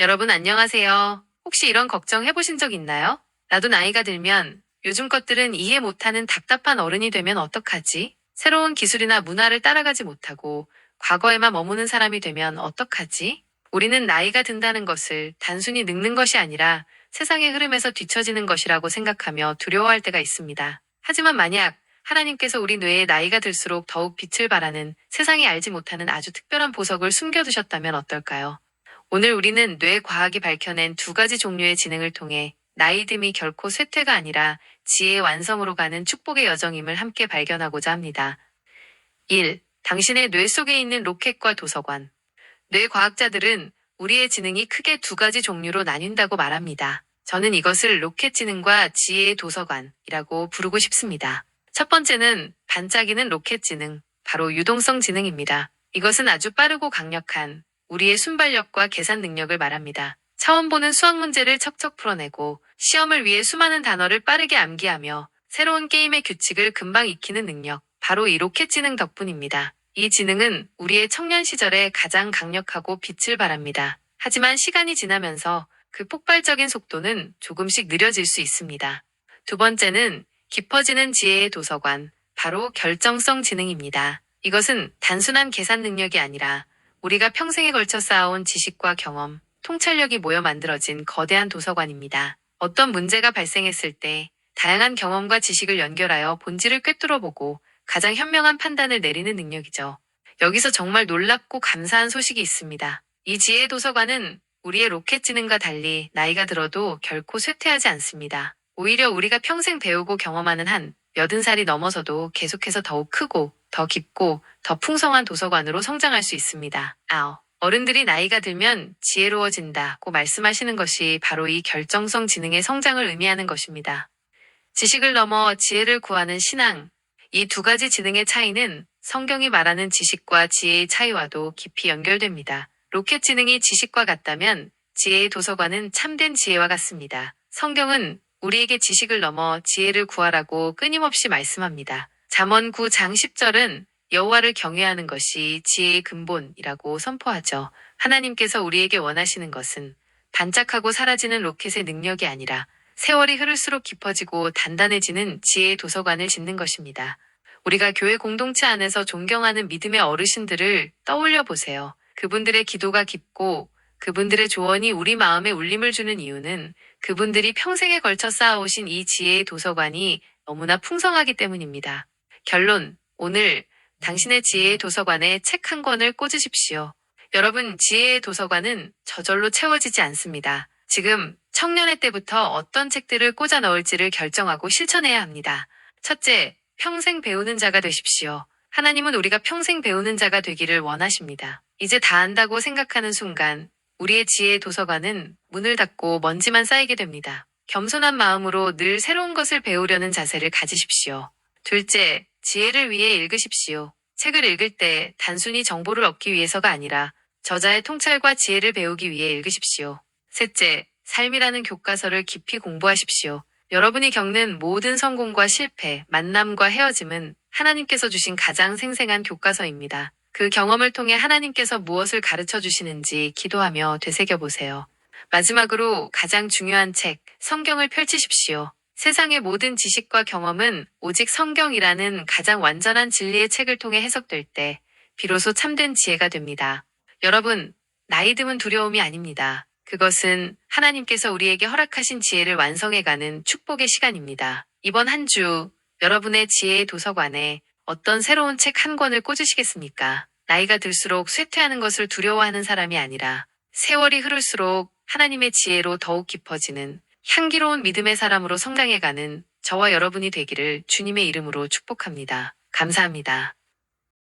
여러분 안녕하세요. 혹시 이런 걱정 해보신 적 있나요? 나도 나이가 들면 요즘 것들은 이해 못하는 답답한 어른이 되면 어떡하지? 새로운 기술이나 문화를 따라가지 못하고 과거에만 머무는 사람이 되면 어떡하지? 우리는 나이가 든다는 것을 단순히 늙는 것이 아니라 세상의 흐름에서 뒤처지는 것이라고 생각하며 두려워할 때가 있습니다. 하지만 만약 하나님께서 우리 뇌에 나이가 들수록 더욱 빛을 발하는 세상이 알지 못하는 아주 특별한 보석을 숨겨두셨다면 어떨까요? 오늘 우리는 뇌 과학이 밝혀낸 두 가지 종류의 지능을 통해 나이듦이 결코 쇠퇴가 아니라 지혜의 완성으로 가는 축복의 여정임을 함께 발견하고자 합니다. 1. 당신의 뇌 속에 있는 로켓과 도서관. 뇌 과학자들은 우리의 지능이 크게 두 가지 종류로 나뉜다고 말합니다. 저는 이것을 로켓 지능과 지혜의 도서관이라고 부르고 싶습니다. 첫 번째는 반짝이는 로켓 지능, 바로 유동성 지능입니다. 이것은 아주 빠르고 강력한 우리의 순발력과 계산 능력을 말합니다. 처음 보는 수학 문제를 척척 풀어내고 시험을 위해 수많은 단어를 빠르게 암기하며 새로운 게임의 규칙을 금방 익히는 능력, 바로 이 로켓 지능 덕분입니다. 이 지능은 우리의 청년 시절에 가장 강력하고 빛을 발합니다. 하지만 시간이 지나면서 그 폭발적인 속도는 조금씩 느려질 수 있습니다. 두 번째는 깊어지는 지혜의 도서관, 바로 결정성 지능입니다. 이것은 단순한 계산 능력이 아니라 우리가 평생에 걸쳐 쌓아온 지식과 경험, 통찰력이 모여 만들어진 거대한 도서관입니다. 어떤 문제가 발생했을 때 다양한 경험과 지식을 연결하여 본질을 꿰뚫어 보고 가장 현명한 판단을 내리는 능력이죠. 여기서 정말 놀랍고 감사한 소식이 있습니다. 이 지혜 도서관은 우리의 로켓 지능과 달리 나이가 들어도 결코 쇠퇴하지 않습니다. 오히려 우리가 평생 배우고 경험하는 한 몇은 살이 넘어서도 계속해서 더욱 크고 더 깊고 더 풍성한 도서관으로 성장할 수 있습니다. 아오. 어른들이 나이가 들면 지혜로워진다고 말씀하시는 것이 바로 이 결정성 지능의 성장을 의미하는 것입니다. 지식을 넘어 지혜를 구하는 신앙. 이 두 가지 지능의 차이는 성경이 말하는 지식과 지혜의 차이와도 깊이 연결됩니다. 로켓 지능이 지식과 같다면 지혜의 도서관은 참된 지혜와 같습니다. 성경은 우리에게 지식을 넘어 지혜를 구하라고 끊임없이 말씀합니다. 잠언 9장 10절은 여호와를 경외하는 것이 지혜의 근본이라고 선포하죠. 하나님께서 우리에게 원하시는 것은 반짝하고 사라지는 로켓의 능력이 아니라 세월이 흐를수록 깊어지고 단단해지는 지혜의 도서관을 짓는 것입니다. 우리가 교회 공동체 안에서 존경하는 믿음의 어르신들을 떠올려 보세요. 그분들의 기도가 깊고 그분들의 조언이 우리 마음에 울림을 주는 이유는 그분들이 평생에 걸쳐 쌓아오신 이 지혜의 도서관이 너무나 풍성하기 때문입니다. 결론, 오늘 당신의 지혜의 도서관에 책 한 권을 꽂으십시오. 여러분, 지혜의 도서관은 저절로 채워지지 않습니다. 지금 청년의 때부터 어떤 책들을 꽂아 넣을지를 결정하고 실천해야 합니다. 첫째, 평생 배우는 자가 되십시오. 하나님은 우리가 평생 배우는 자가 되기를 원하십니다. 이제 다 안다고 생각하는 순간 우리의 지혜의 도서관은 문을 닫고 먼지만 쌓이게 됩니다. 겸손한 마음으로 늘 새로운 것을 배우려는 자세를 가지십시오. 둘째, 지혜를 위해 읽으십시오. 책을 읽을 때 단순히 정보를 얻기 위해서가 아니라 저자의 통찰과 지혜를 배우기 위해 읽으십시오. 셋째, 삶이라는 교과서를 깊이 공부하십시오. 여러분이 겪는 모든 성공과 실패, 만남과 헤어짐은 하나님께서 주신 가장 생생한 교과서입니다. 그 경험을 통해 하나님께서 무엇을 가르쳐 주시는지 기도하며 되새겨 보세요. 마지막으로 가장 중요한 책, 성경을 펼치십시오. 세상의 모든 지식과 경험은 오직 성경이라는 가장 완전한 진리의 책을 통해 해석될 때 비로소 참된 지혜가 됩니다. 여러분, 나이 듦은 두려움이 아닙니다. 그것은 하나님께서 우리에게 허락하신 지혜를 완성해가는 축복의 시간입니다. 이번 한 주 여러분의 지혜의 도서관에 어떤 새로운 책 한 권을 꽂으시겠습니까? 나이가 들수록 쇠퇴하는 것을 두려워하는 사람이 아니라 세월이 흐를수록 하나님의 지혜로 더욱 깊어지는 향기로운 믿음의 사람으로 성장해가는 저와 여러분이 되기를 주님의 이름으로 축복합니다. 감사합니다.